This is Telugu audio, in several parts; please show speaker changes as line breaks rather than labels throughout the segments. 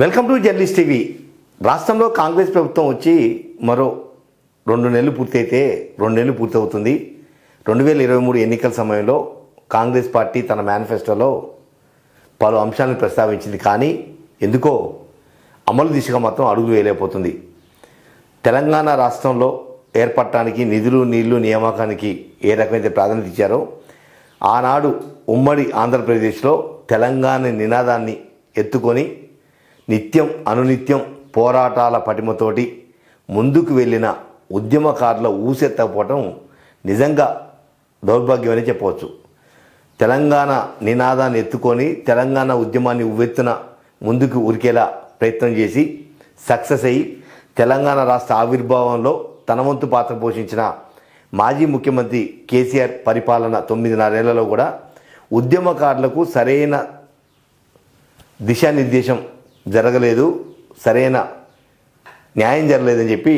Welcome to journalist TV. రాష్ట్రంలో కాంగ్రెస్ ప్రభుత్వం వచ్చి మరో రెండు నెలలు పూర్తయితే రెండు నెలలు పూర్తవుతుంది. రెండు వేల ఇరవై మూడు ఎన్నికల సమయంలో కాంగ్రెస్ పార్టీ తన మేనిఫెస్టోలో పలు అంశాలను ప్రస్తావించింది. కానీ ఎందుకో అమలు దిశగా మాత్రం అడుగు వేయలేకపోతుంది. తెలంగాణ రాష్ట్రంలో ఏర్పడటానికి నిధులు నీళ్ళు నియామకానికి ఏ రకమైతే ప్రాధాన్యత ఇచ్చారో ఆనాడు ఉమ్మడి ఆంధ్రప్రదేశ్లో తెలంగాణ నినాదాన్ని ఎత్తుకొని నిత్యం అనునిత్యం పోరాటాల పటిమతోటి ముందుకు వెళ్ళిన ఉద్యమకారుల ఊసెత్తకపోవటం నిజంగా దౌర్భాగ్యమని చెప్పవచ్చు. తెలంగాణ నినాదాన్ని ఎత్తుకొని తెలంగాణ ఉద్యమాన్ని ఉవ్వెత్తున ముందుకు ఉరికేలా ప్రయత్నం చేసి సక్సెస్ అయ్యి తెలంగాణ రాష్ట్ర ఆవిర్భావంలో తన వంతు పాత్ర పోషించిన మాజీ ముఖ్యమంత్రి కేసీఆర్ పరిపాలన తొమ్మిదిన్నరేళ్ళలో కూడా ఉద్యమకారులకు సరైన దిశానిర్దేశం జరగలేదు సరైన న్యాయం జరగలేదని చెప్పి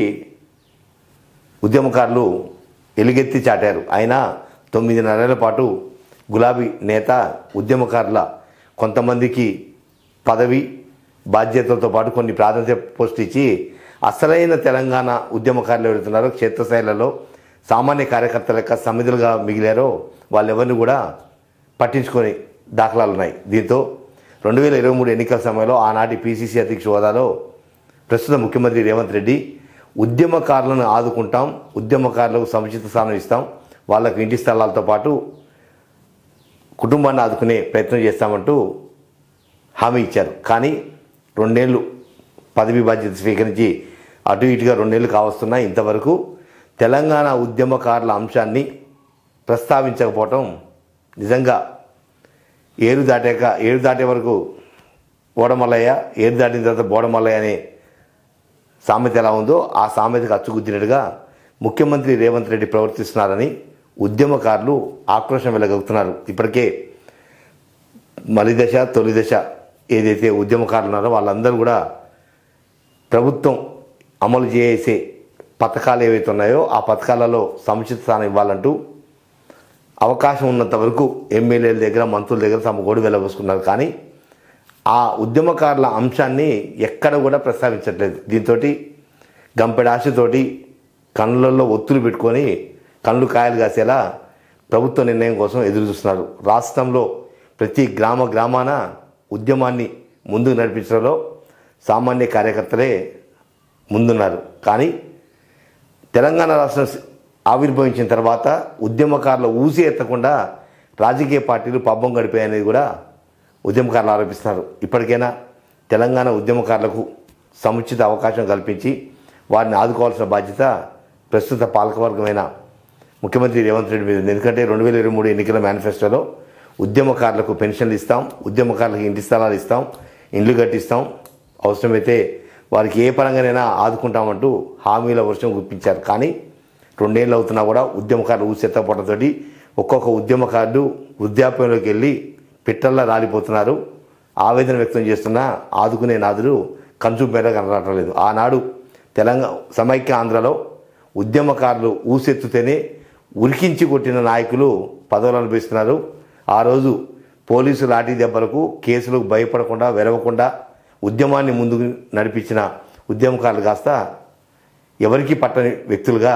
ఉద్యమకారులు ఎలుగెత్తి చాటారు. ఆయన తొమ్మిది నెలల పాటు గులాబీ నేత ఉద్యమకారుల కొంతమందికి పదవి బాధ్యతలతో పాటు కొన్ని ప్రాధాన్యత పోస్ట్ ఇచ్చి అసలైన తెలంగాణ ఉద్యమకారులు ఎవరుతున్నారో క్షేత్రస్థాయిలలో సామాన్య కార్యకర్తల యొక్క సమిధులుగా మిగిలారో వాళ్ళెవరిని కూడా పట్టించుకొని దాఖలాలు ఉన్నాయి దీంతో రెండు వేల ఇరవై మూడు ఎన్నికల సమయంలో ఆనాటి పిసిసి అధ్యక్ష హోదాలో ప్రస్తుత ముఖ్యమంత్రి రేవంత్ రెడ్డి ఉద్యమకారులను ఆదుకుంటాం ఉద్యమకారులకు సముచిత స్థానం ఇస్తాం వాళ్ళకు ఇంటి స్థలాలతో పాటు కుటుంబాన్ని ఆదుకునే ప్రయత్నం చేస్తామంటూ హామీ ఇచ్చారు. కానీ రెండేళ్ళు పదవి బాధ్యత స్వీకరించి అటు ఇటుగా రెండేళ్ళు కావస్తున్నా ఇంతవరకు తెలంగాణ ఉద్యమకారుల అంశాన్ని ప్రస్తావించకపోవటం నిజంగా ఏరు దాటాక ఏరు దాటే వరకు బోడమల్లయ్య ఏరు దాటిన తర్వాత బోడమల్లయ్య అనే సామెత ఎలా ఉందో ఆ సామెతకు అచ్చుగుద్దినట్టుగా ముఖ్యమంత్రి రేవంత్ రెడ్డి ప్రవర్తిస్తున్నారని ఉద్యమకారులు ఆక్రోశం వెళ్ళగలుగుతున్నారు ఇప్పటికే మలి దశ తొలి దశ ఏదైతే ఉద్యమకారులు ఉన్నారో వాళ్ళందరూ కూడా ప్రభుత్వం అమలు చేసే పథకాలు ఏవైతే ఉన్నాయో ఆ పథకాలలో సముచిత స్థానం ఇవ్వాలంటూ అవకాశం ఉన్నంత వరకు ఎమ్మెల్యేల దగ్గర మంత్రుల దగ్గర తమ గోడు వెళ్ళబోసుకున్నారు కానీ ఆ ఉద్యమకారుల అంశాన్ని ఎక్కడ కూడా ప్రస్తావించట్లేదు. దీంతో గంపెడాశతోటి కళ్ళల్లో ఒత్తులు పెట్టుకొని కళ్ళు కాయలు కాసేలా ప్రభుత్వ నిర్ణయం కోసం ఎదురు చూస్తున్నారు. రాష్ట్రంలో ప్రతి గ్రామ గ్రామాన ఉద్యమాన్ని ముందుకు నడిపించడంలో సామాన్య కార్యకర్తలే ముందున్నారు. కానీ తెలంగాణ రాష్ట్రం ఆవిర్భవించిన తర్వాత ఉద్యమకారుల ఊసి ఎత్తకుండా రాజకీయ పార్టీలు పబ్బం గడిపాయనేది కూడా ఉద్యమకారులు ఆరోపిస్తున్నారు. ఇప్పటికైనా తెలంగాణ ఉద్యమకారులకు సముచిత అవకాశం కల్పించి వారిని ఆదుకోవాల్సిన బాధ్యత ప్రస్తుత పాలకవర్గమైన ముఖ్యమంత్రి రేవంత్ రెడ్డి మీద ఉంది. ఎందుకంటే రెండు వేల ఇరవై మూడు ఎన్నికల మేనిఫెస్టోలో ఉద్యమకారులకు పెన్షన్లు ఇస్తాం ఉద్యమకారులకు ఇంటి స్థలాలు ఇస్తాం ఇండ్లు కట్టిస్తాం. అవసరమైతే వారికి ఏ పరంగానైనా ఆదుకుంటామంటూ హామీల వర్షం గుప్పించారు కానీ రెండేళ్ళు అవుతున్నా కూడా ఉద్యమకారులు ఊసెత్తపోవడంతో ఒక్కొక్క ఉద్యమకారుడు వృద్ధాప్యంలోకి వెళ్ళి పిట్టల్లా రాలిపోతున్నారు. ఆవేదన వ్యక్తం చేస్తున్న ఆదుకునే నాదులు కంచు మేర కనరాటలేదు ఆనాడు తెలంగాణ సమైక్య ఆంధ్రలో ఉద్యమకారులు ఊసెత్తుతేనే ఉరికించి కొట్టిన నాయకులు పదవులు అనిపిస్తున్నారు ఆ రోజు పోలీసు లాఠీ దెబ్బలకు కేసులకు భయపడకుండా వెరవకుండా ఉద్యమాన్ని ముందుకు నడిపించిన ఉద్యమకారులు కాస్త ఎవరికి పట్టని వ్యక్తులుగా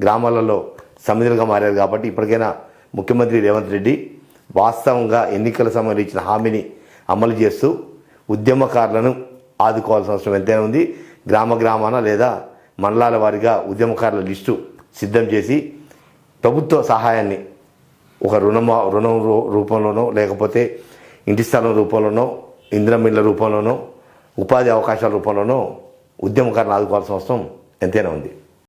గ్రామాలలో సమిధులుగా మారారు కాబట్టి ఇప్పటికైనా ముఖ్యమంత్రి రేవంత్ రెడ్డి వాస్తవంగా ఎన్నికల సమయంలో ఇచ్చిన హామీని అమలు చేస్తూ ఉద్యమకారులను ఆదుకోవాల్సిన అవసరం ఎంతైనా ఉంది. గ్రామ గ్రామాన లేదా మండలాల వారీగా ఉద్యమకారుల లిస్టు సిద్ధం చేసి ప్రభుత్వ సహాయాన్ని ఒక రుణం రుణం రూ- రూపంలోనో లేకపోతే ఇంటి స్థలం రూపంలోనో ఇంద్రమిళ్ళ రూపంలోనో ఉపాధి అవకాశాల రూపంలోనో ఉద్యమకారులను ఆదుకోవాల్సిన అవసరం ఎంతైనా ఉంది.